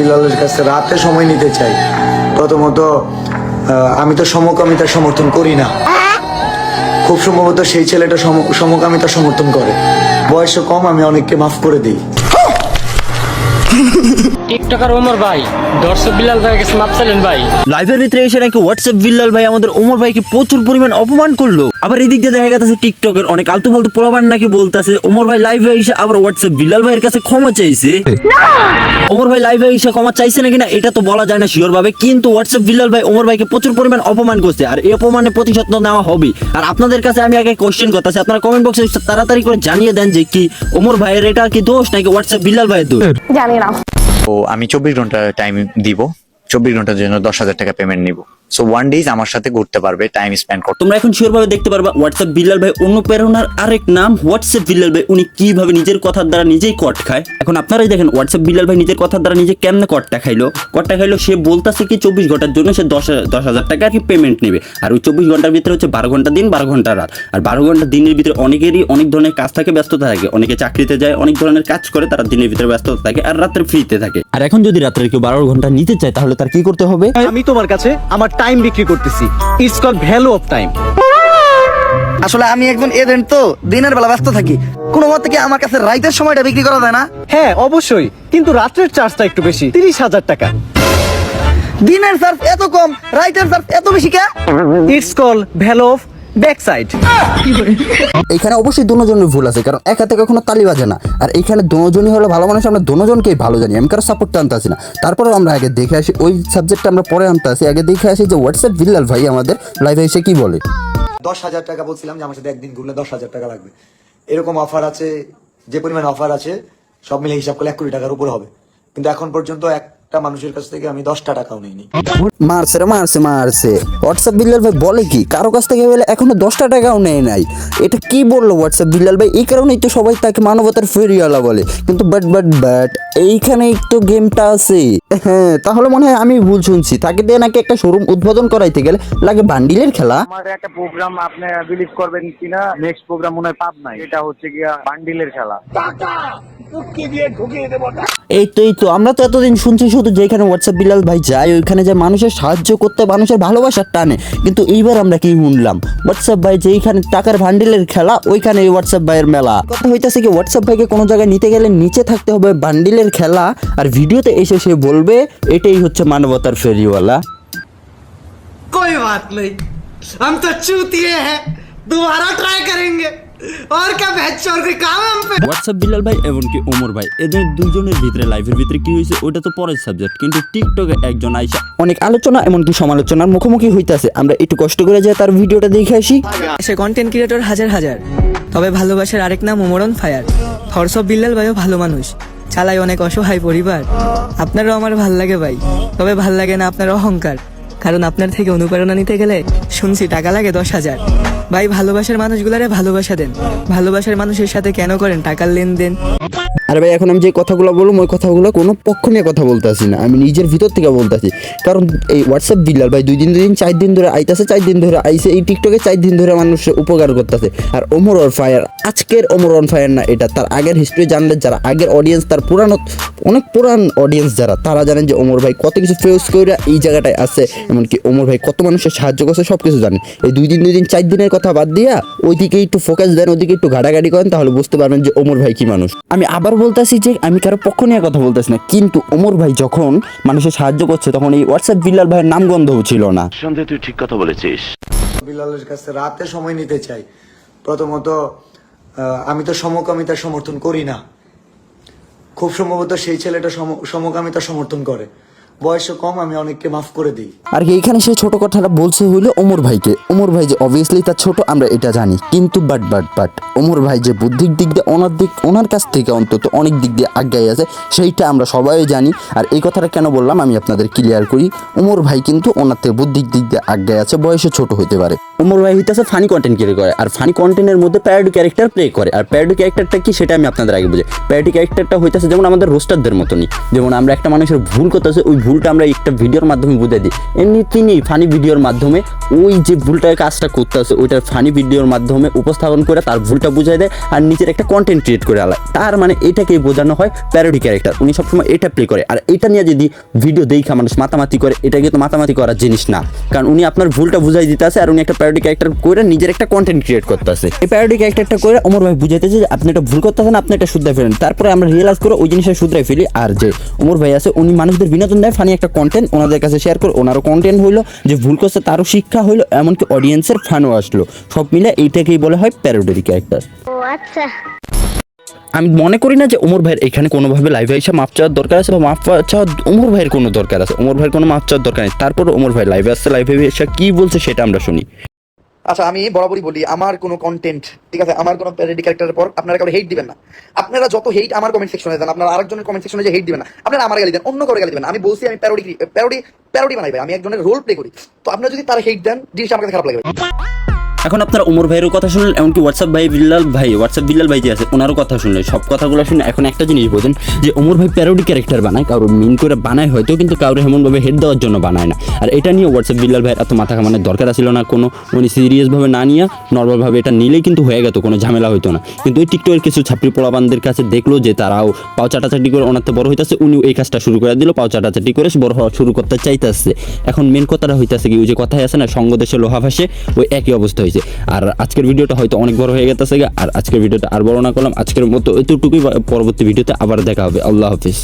বিলালের কাছে রাতে সময় নিতে চাই। প্রথমত আমি তো সমকামিতা সমর্থন করি না। খুব সম্ভবত সেই ছেলেটা সমকামিতা সমর্থন করে। বয়সে কম, আমি অনেককে মাফ করে দিই। টিকটকার ওমর ভাই দর্শক বিলাল ভাই কাছে মাপ চাইলেন ভাই। লাইভের ভিতরে এসে নাকি হোয়াটসঅ্যাপ বিল্লাল ভাই আমাদের ওমর ভাইকে প্রচুর পরিমাণ অপমান করল। আবার এদিক দিয়ে দেখা গেছে টিকটকের অনেক আলতু ফালতু পোলাবান নাকি বলতেছে ওমর ভাই লাইভে এসে আবার হোয়াটসঅ্যাপ বিল্লাল ভাইয়ের কাছে ক্ষমা চাইছে। ওমর ভাই লাইভে এসে ক্ষমা চাইছে নাকি না এটা তো বলা যায় না শিওর ভাবে কিন্তু হোয়াটসঅ্যাপ বিল্লাল ভাই ওমর ভাইকে প্রচুর পরিমাণ অপমান করছে আর এই অপমানে প্রতিশোধ নেওয়া হবে আর আপনাদের কাছে আমি আগে কোশ্চেন করতেছি আপনারা কমেন্ট বক্সে তাড়াতাড়ি করে জানিয়ে দেন যে কি ওমর ভাইয়ের এটা কি দোষ নাকি হোয়াটসঅ্যাপ বিল্লাল ভাইয়ের দোষ? জানি না আমি চব্বিশ ঘণ্টা টাইম দিব। চব্বিশ ঘণ্টার জন্য দশ হাজার টাকা পেমেন্ট নিব। সো ওয়ান ডেজ আমার সাথে ঘুরতে পারবে টাইম স্পেন্ড করতে তোমরা এখন শিওর ভাবে দেখতে পারবা হোয়াটসঅ্যাপ বিল্লাল ভাই অনুপ্রেরণার আরেক নাম। হোয়াটসঅ্যাপ বিল্লাল ভাই উনি কীভাবে নিজের কথার দ্বারা নিজেই কট খায়? এখন আপনারাই দেখেন হোয়াটসঅ্যাপ বিল্লাল ভাই নিজের কথার দ্বারা নিজে কেমনে কটটা খাইলো কটটা খাইলো সে বলতাছে কি চব্বিশ ঘণ্টার জন্য সে দশ দশ হাজার টাকা আর কি পেমেন্ট নেবে। আর ওই চব্বিশ ঘণ্টার ভিতরে হচ্ছে বারো ঘণ্টা দিন বারো ঘণ্টা রাত। আর বারো ঘণ্টা দিনের ভিতরে অনেকেরই অনেক ধরনের কাজ থাকে ব্যস্ততা থাকে। অনেকে চাকরিতে যায় অনেক ধরনের কাজ করে তারা দিনের ভিতরে ব্যস্ততা থাকে আর রাত্রে ফ্রিতে থাকে। আর এখন যদি রাত্রে কেউ বারো ঘণ্টা নিতে চায় তাহলে তার কি করতে হবে? আমি তোমার কাছে আমার টাইম বিক্রি করতেছি। It's call value of time আসলে আমি একজন এজেন্ট তো দিনের বেলা ব্যস্ত থাকি। কোনো মতে কি আমার কাছে রাইতের সময়টা বিক্রি করা যায় না? হ্যাঁ অবশ্যই। কিন্তু রাত্রের চার্জটা একটু বেশি তিরিশ হাজার টাকা। দিনের চার্জ এত কম রাইটের চার্জ এত বেশি কে? It's call value of back side এখানে অবশ্যই দুজনের ভুল আছে, কারণ এক হাতে কখনো তালি বাজে না। আর এখানে দুজনই হলো ভালো মানুষ, আমরা দুজনকেই ভালো জানি, আমি কারও সাপোর্ট আনতে আসি না। তারপরেও আমরা আগে দেখে আসি, ওই সাবজেক্টটা আমরা পরে আনতে আসি। আগে দেখে আসি যে হোয়াটসঅ্যাপ বিল্লাল ভাই আমাদের লাইভে এসে কি বলে। দশ হাজার টাকা বলছিলাম যে আমার সাথে একদিন ঘুরলে দশ হাজার টাকা লাগবে। এরকম অফার আছে, যে পরিমাণ অফার আছে, সব মিলে হিসাব করলে এক কোটি টাকার উপর হবে। কিন্তু এখন পর্যন্ত একটা মানুষের কাছ থেকে আমি দশটা টাকাও নিইনি। মারছে রে মারছে মারছে। হোয়াটসঅ্যাপ বিল্লাল ভাই বলে কি কারও কাছ থেকে বলে এখনও দশটা টাকাও নেয় নাই। এটা কি বলল হোয়াটসঅ্যাপ বিল্লাল ভাই? এই কারণেই তো সবাই তাকে মানবতার ফেরিওয়ালা বলে। কিন্তু বাট বাট বাট এইখানেই তো গেমটা আছে। হ্যাঁ তাহলে মনে হয় আমি ভুল শুনছি। তাকে দিয়ে নাকি একটা শোরুম উদ্বোধন করাইতে গেলে লাগে বান্ডিলের খেলা? আমার একটা প্রোগ্রাম আপনি বিলিভ করবেন কিনা? নেক্সট প্রোগ্রাম মনে হয় পাব নাই এটা হচ্ছে গিয়া বান্ডিলের খেলা। এই তো এই তো আমরা তো এতদিন শুনছি শুধু যেখানে হোয়াটসঅ্যাপ বিলাল ভাই যায় ওইখানে যে মানুষের সাহায্য করতে মানুষের ভালোবাসার টানে কিন্তু এইবার আমরা কি শুনলাম হোয়াটসঅ্যাপ ভাই যেইখানে টাকার ভান্ডিলের খেলা ওইখানে এই হোয়াটসঅ্যাপ ভাইয়ের মেলা কথা হইতাছে কি হোয়াটসঅ্যাপ ভাইকে কোনো জায়গায় নিতে গেলে নিচে থাকতে হবে বান্ডিলের খেলা আর ভিডিওতে এসে সে বলবে এটাই হচ্ছে মানবতার ফেরিওয়ালা कोई बात नहीं हम तो चूतिए हैं दोबारा ट्राई करेंगे और क्या बहस और कोई काम है हम पे হোয়াটসঅ্যাপ বিল্লাল ভাই এমনকি ওমর ভাই এদের দুজনের ভিতরে লাইভের ভিতরে কি হয়েছে ওটা তো পরের সাবজেক্ট কিন্তু টিকটকে একজন আইসা অনেক আলোচনা এমনকি সমালোচনার মুখোমুখি হইতাছে আমরা একটু কষ্ট করে যাই তার ভিডিওটা দেখে আসি সে কন্টেন্ট ক্রিয়েটর হাজার হাজার তবে ভালোবাসার আরেক নাম ওমরন ফায়ার হর্ষব বিল্লাল ভাইও ভালো মানুষ চালায় অনেক অসহায় পরিবার আপনারও আমার ভাল লাগে ভাই তবে ভাল লাগে না আপনার অহংকার কারণ আপনার থেকে অনুপ্রেরণা নিতে গেলে শুনছি টাকা লাগে দশ হাজার ভাই ভালোবাসার মানুষগুলারে ভালোবাসা দেন। ভালোবাসার মানুষের সাথে কেন করেন? টাকার লেনদেন। আরে ভাই, এখন আমি যে কথাগুলো বললাম ওই কথাগুলো কোনো পক্ষ নিয়ে কথা বলতেছি না। আমি নিজের ভিতর থেকে বলতেছি কারণ এই হোয়াটসঅ্যাপ বিল্লাল ভাই দুই দিন দুই দিন, চার দিন ধরে আইতাছে, চার দিন ধরে আইসে এই টিকটকে চার দিন ধরে মানুষের উপকার করতেছে। আর ওমর অন ফায়ার আজকের ওমর অন ফায়ার না এটা, তার আগের হিস্ট্রি জানলে যারা, আগের অডিয়েন্স তার পুরানো, অনেক পুরান অডিয়েন্স যারা, তারা জানেন যে ওমর ভাই কত কিছু ফেস করে এই জায়গাটায় আছে। এমনকি ওমর ভাই কত মানুষের সাহায্য করছে সব কিছু জানেন এই দুই দিন দুই দিন, চার দিনের কথা বাদ দিয়া, ওইদিকে একটু ফোকাস দেন, ওইদিকে একটু ঘাটাঘাটি করেন, তাহলে বুঝতে পারবেন যে ওমর ভাই কি মানুষ। আমি আবার বলতেছি যে আমি কারও পক্ষ নিয়ে কথা বলতেছি না। কিন্তু ওমর ভাই যখন মানুষের সাহায্য করছে তখন এই হোয়াটসঅ্যাপ বিল্লাল ভাইয়ের নাম গন্ধ ছিল না। তুই ঠিক কথা বলেছিস। বিল্লালের কাছে রাতে সময় নিতে চাই। প্রথমত আহ, আমি তো সমকামিতার সমর্থন করি না। খুব সম্ভবত সেই ছেলেটা সমকামিতা সমর্থন করে। বয়সও কম আমি অনেককে মাফ করে দিই। আর কি এখানে সে ছোট কথাটা বলছে হইল ওমর ভাইকে। ওমর ভাই যে অবভিয়াসলি তার ছোট আমরা এটা জানি। কিন্তু বাট বাট বাট ওমর ভাই যে বুদ্ধির দিক দিয়ে ওনার দিক ওনার কাছ থেকে অন্তত অনেক দিক দিয়ে আজ্ঞায় আছে সেইটা আমরা সবাই জানি। আর এই কথাটা কেন বললাম আমি আপনাদের ক্লিয়ার করি। ওমর ভাই কিন্তু ওনার থেকে বুদ্ধির দিক দিয়ে আজ্ঞায় আছে বয়সে ছোট হতে পারে। ওমর ভাই হইতেছে ফানি কন্টেন্ট ক্রিয়েট করে আর ফানি কন্টেন্টের মধ্যে প্যারোডি ক্যারেক্টার প্লে করে। আর প্যারোডি ক্যারেক্টারটা কি সেটা আমি আপনাদের আগে বুঝি প্যারোডি ক্যারেক্টারটা হইতেছে যেমন আমাদের রোস্টারদের মতনই। যেমন আমরা একটা মানুষের ভুল করতেছে ওই ভুলটা আমরা একটা ভিডিওর মাধ্যমে বুঝাই দিই। এমনি তিনি ফানি ভিডিওর মাধ্যমে ওই যে ভুলটা কাজটা করতে আছে ওইটার ফানি ভিডিওর মাধ্যমে উপস্থাপন করে তার ভুলটা বুঝাই দেয় আর নিজের একটা কন্টেন্ট ক্রিয়েট করে আলায়। তার মানে এটাকেই বোঝানো হয় প্যারোডি ক্যারেক্টার উনি সবসময় এটা প্লে করে। আর এটা নিয়ে যদি ভিডিও দেখা মানুষ মাতামাতি করে, এটা কিন্তু মাতামাতি করার জিনিস না। কারণ উনি আপনার ভুলটা বুঝাই দিতে আছে আর উনি একটা প্যারোডি ক্যারেক্টার করে নিজের একটা কন্টেন্ট ক্রিয়েট করতে আছে এই প্যারোডি ক্যারেক্টারটা করে ওমর ভাই বুঝাইতেছে যে আপনি এটা ভুল করতেছেন আপনি এটা শুধরাই ফেলেন। তারপরে আমরা রিয়েলাইজ করে ওই জিনিসটা শুধরাই ফেলি। আর যে ওমর ভাই আছে, উনি মানুষদের বিনোদন দেয় ফানি একটা কন্টেন্ট ওনাদের কাছে শেয়ার করে ওনারও কন্টেন্ট হইল যে ভুল করছে তারও শিক্ষা হইল এমনকি অডিয়েন্সের ফানও আসলো। সব মিলে এইটাকেই বলা হয় প্যারোডেরি ক্যারেক্টার আচ্ছা। আমি মনে করি না যে ওমর ভাইয়ের এখানে কোনোভাবে লাইভে এসে মাপ চাওয়ার দরকার আছে বা মাপ চাওয়ার ওমর ভাইয়ের কোনো দরকার আছে ওমর ভাইয়ের কোনো মাপ চাওয়ার দরকার নেই। তারপর ওমর ভাই লাইভে আসছে লাইভে এসে কী বলছে সেটা আমরা শুনি। আচ্ছা আমি বরাবরই বলি, আমার কোনো কন্টেন্ট ঠিক আছে, আমার কোনো প্যারেডি ক্যারেক্টারের পর আপনারা কাউকে হেট দিবেন না। আপনারা যত হেট আমার কমেন্ট সেকশনে দেন, আপনারা আরেকজনের কমেন্ট সেকশনে যে হেট দিবেন না, আপনারা আমার গালি দেন, অন্য কারও গালি দিবেন আমি বলছি, আমি প্যারোডি প্যারোডি প্যারোডি বানাই আমি একজনের রোল প্লে করি। তো আপনারা যদি তার হেট দেন, জিনিসটা আমার কাছে খারাপ লাগে ভাই। এখন আপনারা ওমর ভাইয়েরও কথা শুনলেন, এমনকি হোয়াটসঅ্যাপ ভাই বিল্লাল ভাই হোয়াটসঅ্যাপ বিল্লাল ভাই যে আছে, ওনারও কথা শুনলেন। সব কথাগুলো শুনে এখন একটা জিনিস বোঝেন যে ওমর ভাই প্যারোডি ক্যারেক্টার বানায়, কারও মিন করে বানায় হয়তো, কিন্তু কারও এমনভাবে হেড দেওয়ার জন্য বানায় না। আর এটা নিয়ে হোয়াটসঅ্যাপ বিল্লাল ভাইয়ের এত মাথা কামানোর দরকার ছিল না, কোনো উনি সিরিয়াসভাবে না নিয়ে নর্মালভাবে এটা নিলেই কিন্তু হয়ে গেত, কোনো ঝামেলা হতো না। কিন্তু ওই টিকটকের কিছু ছাত্রী পোলাবানদের কাছে দেখল যে তারাও পাও চাটাচাটি করে ওনাতে বড় হইতেছে উনি এই কাজটা শুরু করে দিল, পাও চাটাচাটি করে বড় হওয়া শুরু করতে চাইতেছে। এখন মেন কথাটা হইতেছে কি, ওই যে কথাই আছে না, সঙ্গ দেশে লোহা ভাসে, ওই একই অবস্থা হয়েছে। আর আজকের ভিডিওটা হয়তো অনেক বড় হয়ে গেছে আর আজকের ভিডিওটা আর বড় না করলাম। আজকের মতো এতটুকুই। পরবর্তী ভিডিওতে আবার দেখা হবে। আল্লাহ হাফিজ।